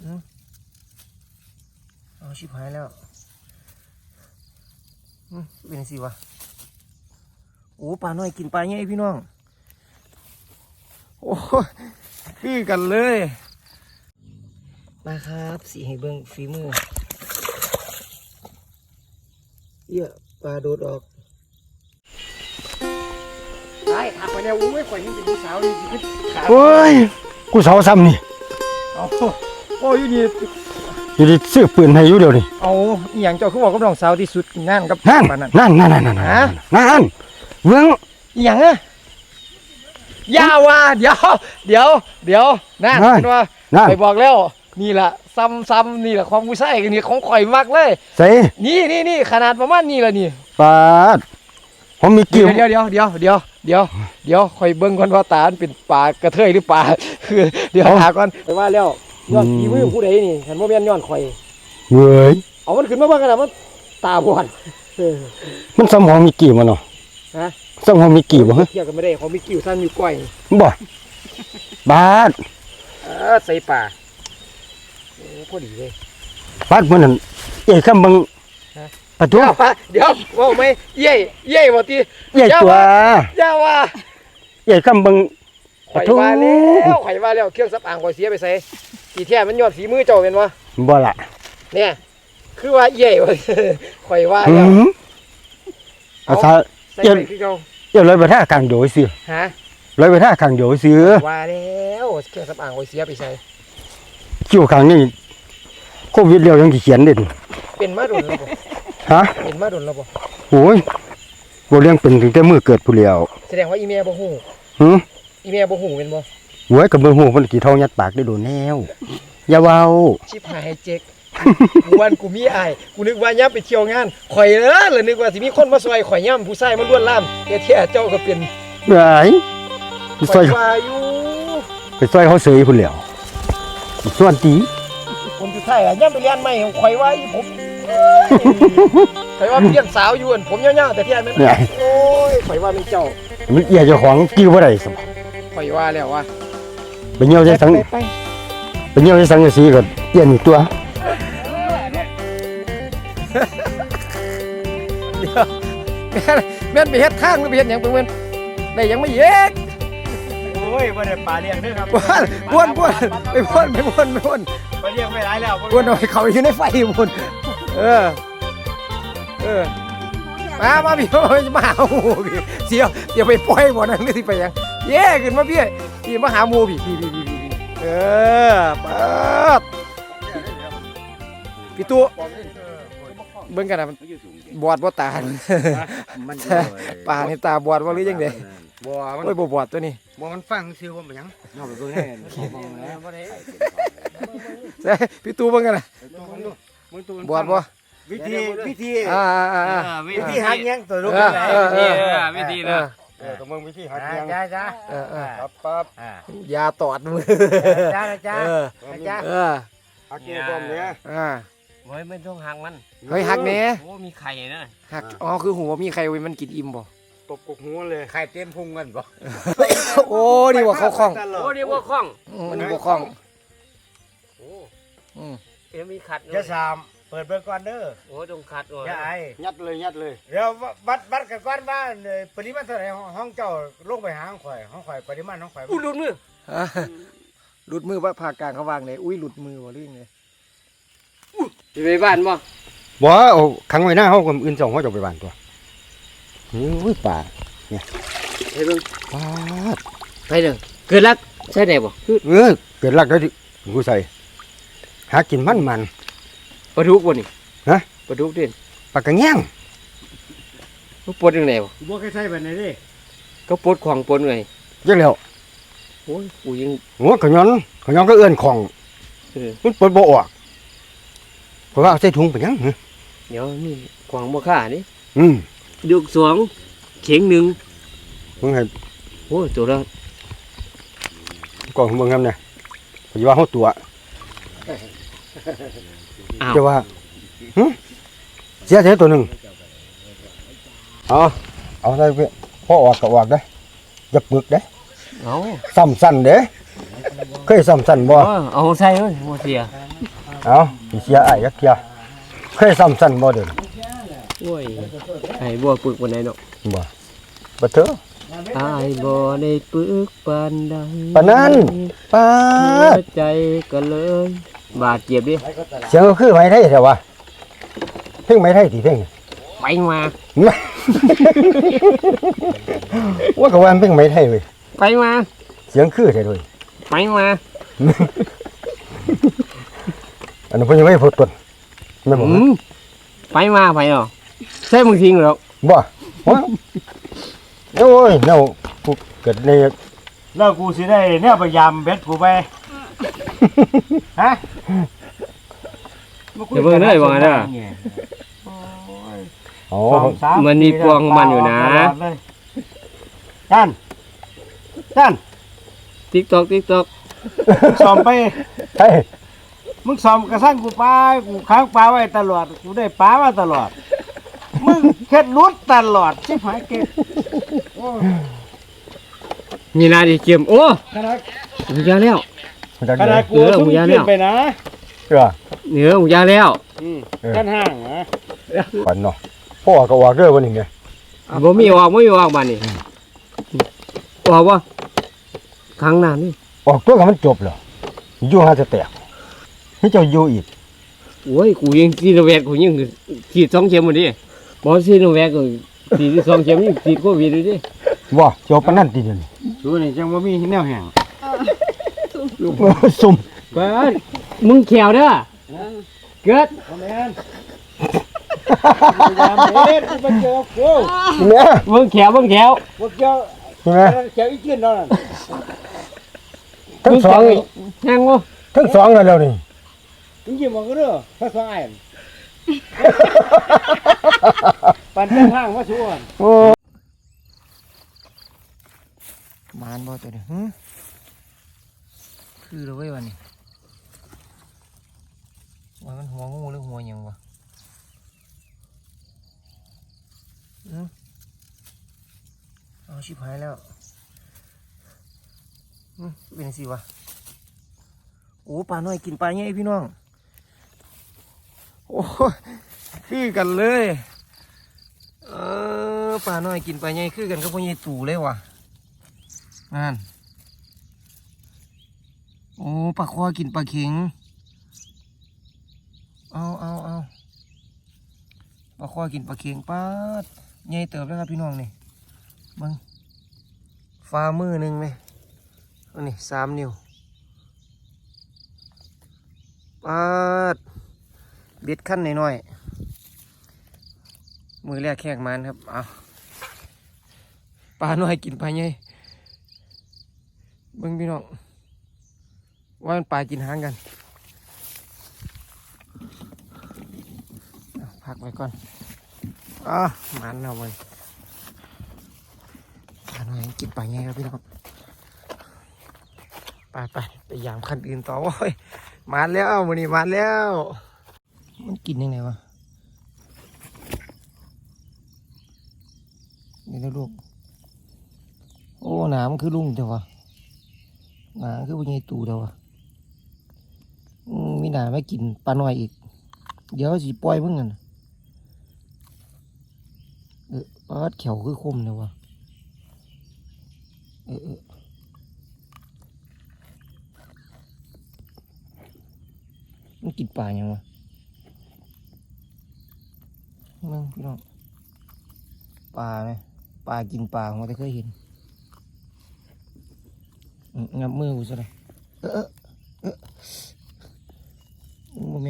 อืมเอาชิบหายแล้วอืมเป็นสิวะ โอ้ปลาน้อยกินปลาใหญ่พี่น้อง โอ้คือกันเลย มาครับสีให้เบิ้งฝีมือเยอะปลาโดดออกไอ้ถักไปแล้วอุ้ยข่อยยังเป็นผู้สาวเลยสิขาโอ้ยกูเสาซ้ำนี่เอา โอ้ยอยู่นี่อยู่ดีซื้อปืนให้อยู่เดียวนี่เอาอหย่างเจ้าคือบอกกับน้องสาวที่สุดงานกับนั่นปานนั้นนั่นนั่นนั่นนั่นฮะ นั่นเบื้องอหย่างอะอย่าว่าเดี๋ยว เดี๋ยว เดี๋ยวนั่นเห็นว่านั่นไปบอกแล้ว นี่แหละซ้ำซ้ำนี่แหละความผู้ชายกันนี่ของข่อยมากเลย ใส่นี่นี่นี่ขนาดประมาณนี้ละนี่ ปาดผมมีเดี๋กิ้ยววเดี๋ยวเดี๋ยวเดี๋ยวเดี๋ยวเดี๋ยวข่อยเบิ่งก่อนว่าตามันเป็นปลากระเทยหรือปลาคือเดี๋ยวหาก่อนไปว่าแล้ว ย้อนฝีมือผู้ใดนี่ฉันว่าแม่นย้อนข่อยเว้ยเอามันขึ้นมาเบิ่งกันนะมันตาบอดเออมันสมองมีกี่มันเนาะฮะสมองมีกี่บ่ฮะเทียบกันไม่ได้เขามีกิ้วสั้นมีก้อยบ่บาดเออใส่ป่าโอ้พอดีเลย บาดมันนั่นเอ้ยคำเบังฮะประตูเดี๋ยวเดี๋ยวว่าไหมเย่เย่บ่ตีใหญ่ตัวอย่าว่าใหญ่คำเบัง ข่อยปะทูว่าแล้วข่อยว่าแล้วเครื่องซับอ่างข่อยเสียไปใส่ กี่แท้มันยอดฝีมือเจ้าเป็นวะบ่ละเนี่ย คือว่าเย่บ่ข่อยว่าหืแล้วมเอาซะ ใส่เย็นไปคือเก่าเดี๋ยวเลยไปท่ากลางโดยซื้อฮะเลยไปท่ากลางโดยซื้อว่าแล้วเครื่องซับอ่างข่อยเสียไปใส่คิวครั้งนี้โควิดเร็วยังสิเขียนเด่นเป็นมาโดนแล้วบ่ฮะเป็นมาโดนแล้วบ่โอ้ยบ่เรื่องเป็นถึงแต่มือเกิดผู้เลียวแสดงว่าอีเมลบ่ฮู้หืมอีเมลบ่ฮู้เป็นบ่ หวยกับมือหูมันกี่เท่ายัดปากได้โดนแนวอย่าเว้าชิบหายเจ๊กกูวันกูมีอายกูนึกว่าย่ำไปเที่ยวงานข่อยเออเลยนึกว่าสิมีคนมาซอยข่อยย่ำผู้ชายมันล้วนล่ามแต่แท้เจ้าก็เป็นไหนไปซข่ออยยว่าอยู่ไปซอยเขาเสยผู้เลียวส่วนตีผมสุดท้ายอะย่ำไปเรียนใหม่ข่อยว่าอีผมข่อยว่าเพี้ยนสาวอยู่อั่นผมยาวๆแต่ที่อันนั้นไหนโอ้ยข่อยว่าเป็นเจ้ามันเอียเจ้าของกิ้วบ่ได้สมข่อยว่าแล้วว่า ไปเหี่ยวใจสังไปไปไปเหี่ยวใจสังกะสีก็เอียนอีกตัวเดี๋ยวแม่นแม่นไปเฮ็ดทางหรือไปเฮ็ดหยังเพิ่นได้ยังไม่เย็กโอ้ยบ่ได้ปลาเลี้ยงเด้อครับบ้วนบ้วนบ้วนไปบ้วนไปบ้วนไปบ้วนปลาเลี้ยงไม่ร้ายแล้วบ้วนหน่อยเขาอยู่ในไฟบ้วนเออเออมามาพี่มาหาหมูพี่เสียวเดี๋ยวไปปล่อยบ่อนั่นนี่สิไปยังเย่ขึ้นมาพี่ พี่มาหาหมูพี่พี่พี่พี่พี่พี่เออเปิดพี่ตู้เบิ่งกันนะมันบอดบ่ตามันปลานี่ตาบอดว่าหรือยังไงบ่มันโอ้ยบ่บอดตัวนี้บ่มันฟังซื่อว่ามันหยังนอกไปเบิ่งแน่เด้พี่ตู้เบิ่งกันนะบอดบ่วิธีวิธีอ่าอ่าอ่าวิธีหักยังตัวลูกเออเออเออวิธีนะ เออตัวมึงวิธีหักยังจ้าจ้าเออเออปั๊บปั๊บยาตอดมือจ้าจ้าเออจ้าเออหักเกี่ยวบอมเนี่ยอ่าโอ้ยไม่ต้องหักมันเฮ้ยหักแหน่โอ้มีไข่นะหักอ๋อคือหัวมีใครไว้มันกินอิ่มบ่ตบกกหัวเลยไข่เต็มพุงกันบ่โอ้นี่ว่าเขาคล้องโอ้นี่ว่าคล่องอืมมันนี่บ่คล้องโอ้อืมเดี๋ยวมีขัดอย่าสาม เปิดเบิ่งก่อนเด้อโอ้ต้องขัดโอ้อย่าไอยัดเลยยัดเลยเดี๋ยววัดวัดกันก่อนว่าเอ่อปริมาณเท่าไหร่ห้องห้องเจ้าลงไปหาห้องข่อยห้องข่อยปริมาณห้องข่อยอู้หลุดมืออะหลุดมือว่าผ่ากลางเขาวางเลยอุ้ยหลุดมือว่ะเรื่องเลยไปบ้านบ่บ่เอาขังไว้หน้าเฮากับอื่นสองเฮาจะไปบ้านตัวอุ้ยป่าไปเบิ่งปาดไปเด้อเกิดรักใช่ได้บ่คือเออเกิดรักได้ดิกูใส่หากินมันมัน ปลาดุกบ่นี่ฮะ ปลาดุกเด่นปากกระแง่งมันปวดยังไงบ่บ่เคยใช้แบบไหนดิก็ปวดของปวดไงจังแล้วโอ้ยกูยังหัวขย้อนขย้อนก็เอื้อนของเออมันเปิดบ่ออกเพราะว่าเอาใส่ถุงไปยังหึเดี๋ยวนี่ขวางบ่ค่านี่อืมดุกสองเข็งหนึ่งมึงให้โอ้ยตัวละกล่องของมึงครับเนี่ยผมจะว่าเขาตัวอ้าว จะว่าหึเสียเสียตัวหนึ่งเอาเอาใส่ไปพ่อออกก็ออกได้ออย่าปึกได้อเอาซ้ำสั้นเด้อเคยซ้ำสั้นบ่เอาเอาใส่เอ้ยบ่เสียเอาสิเสียอ้ายยักเทียเคยซ้ำสั่นบ่เด้อโอ้ยไอ้บ่ปึกปานใดเนาะบ่บ่เถอะไอ้บ่ได้ปึกปานใดปานนั้นปาหัดวใจก็เลย บาดเจ็บดิเสียงก็คือไม้ไทยแต่ว่าเพลงไม้ไทยที่เพลงไปมาว่าก็ว่ามันเพลงไม้ไทยเว้ยไปมาเสียงคือแท้ด้วยไปมาอันนั้นเพิ่นยังไม่พูดต้นแม่นบ่อืมไปมาไปเนาะใช่มึงทิ้งหรอกบ่ว้าโอ้ยเนาผู้เกิดในแล้วกูสิได้เนี่ยพยายามเบ็ดกูไปฮะ เดี๋ยวเบิ่งเด้อว่าเด้ออ๋อสองสามันมีพวงของมันอยู่นะจันจัน TikTok TikTok ซ้อมไป เฮ้ยมึงซ้อมกระสั่งกูปลากูค้างปลาไว้ตลอด กูได้ปลามาตลอด มึงเค็ดรุดตลอดชิบหายเก่งนี่นาดิเกียมโอ้ขนาดหมูยาแล้วมัน จะขนาได้ดกูเออทุ่มมึงอย่าขึ้แล้นวไปนะเชื่อเหนือหมูยาแล้วอืมเออกันห่างนะปันเนาะพ่อก็ออกเด้อวันนี้ไงบ่มีออกบ่มีออกบ้านนี่ออกบ่ครั้งหน้านี่ออกตัวกับมันจบเหรออยู่หาจะแตกนี่เจ้าอยู่อีกโอ้ยกูยังซีโนแวคกูยังฉีดสองเข็มหมดดิบ่ซีโนแวคก็ฉีดสองเข็มยังฉีดโควิดอยู่ดิว่าเจ้าปานนั่นทีเดียวนี่ดูนี่จังว่ามีแนวแห่ง ซุ่มเบิดมึงแขวเด้อเกิดคอมเมนต์พยายามเบ็ดกูไปเจอกูแม่มึงแขวมึงแขวพวกเจ้าใช่ไหมเจ้าอีกกินเนาะนั่นทั้งสองแห้งบ่ทั้งสองแล้วแล้วนี่มึงยิ้มมองก็เด้อถ้าสองไอ้ายปั่นเจ้าห้างมาชวนโอ้มานบ่ตัวนี้หึ คือเลยเว้ยวันนี้ว่ามันหัวงูหรือหัวยังวะหึเอาชิบหายแล้วหึเป็นสิวะโอ้ปลาน้อยกินปลาใหญ่พี่น้อง โอ้คือกันเลย เออปลาน้อยกินปลาใหญ่คือกันกับพวกใหญ่ตู่เลยวะนั่น อ้ปลาคอกินปลาเข็ง เอาเอาเอาปลาคอกินปลาเข็งปาดใหญ่เติบแล้วครับพี่น้องนี่เบังฟ้ามือหนึ่งไหมอันนี้สามนิ้วปาดเบ็ดขั้นหน่อยๆมือแรกแขกมันครับ เอาปลาหน้อยกินปลาใหญ่เบิ่งพี่น้อง ว่ามันปลากินหางกันพักไว้ก่อนอะมันเอามันปลาหน่อยกินปลาไงครับพี่น้องไปไปไปยามคันอื่นต่อโว้ยมาแล้วมันนี่มาแล้ว มันกินยังไงวะนี่นะลูก โอ้หนามคือลุงเถอะวะหนามคือว่าใหญ่ตูเดียวอะ มีหนาไม่กินปลาหน้อยอีก เดี๋ยวสิปล่อยเพิ่งกันเออปลาเขียวคือคมเลยวะเออเออมันกินปลาอย่างวะมึงพี่น้องปลาไหมปลากินปลาผมแต่เคยเห็นงับมือกูซะเลยเออ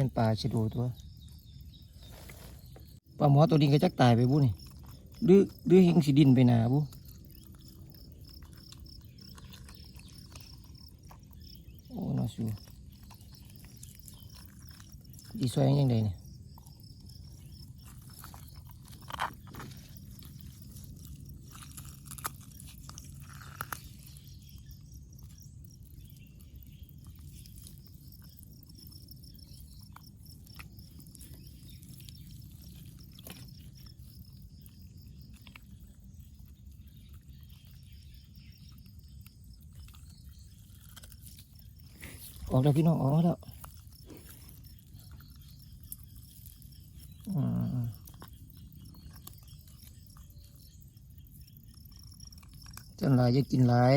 เป็นปลาชิโดตัวปลาหมอตัวนี้ก็จักตายไปบุนี่หรือหรือเฮงสีดินไปหนาบุโอ้น่าสูดีซอยยังไงเนี่ย ออกแล้วพี่น้องออกแล้วจันลายจะกินลาย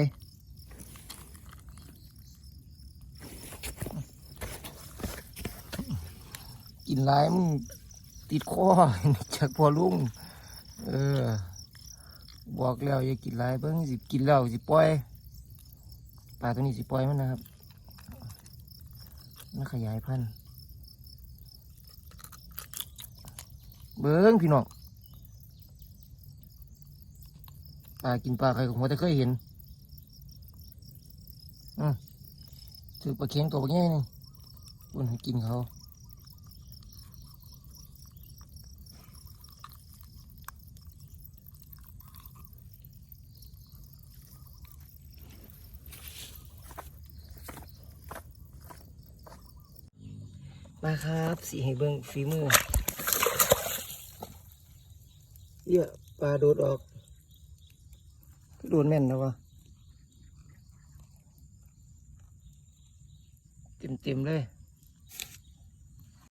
กินลายมึงติดคอจากพอลุงเออ บอกแล้วอย่ากินลายเพิ่งสิกินแล้วสิปล่อยปลาตัวนี้สิปล่อยมันนะครับ มันขยายพันธุ์เบิ้งพี่น้องปลากินปลาใครของผมจะเคยเห็นอือถือปลาเค็งตัวปลาแง่นี่คนกินเขา มาครับ สีให้เบิ้งฝีมือเยอะปลาโดดออก โดนแม่นนะวะเต็มเต็มๆเลย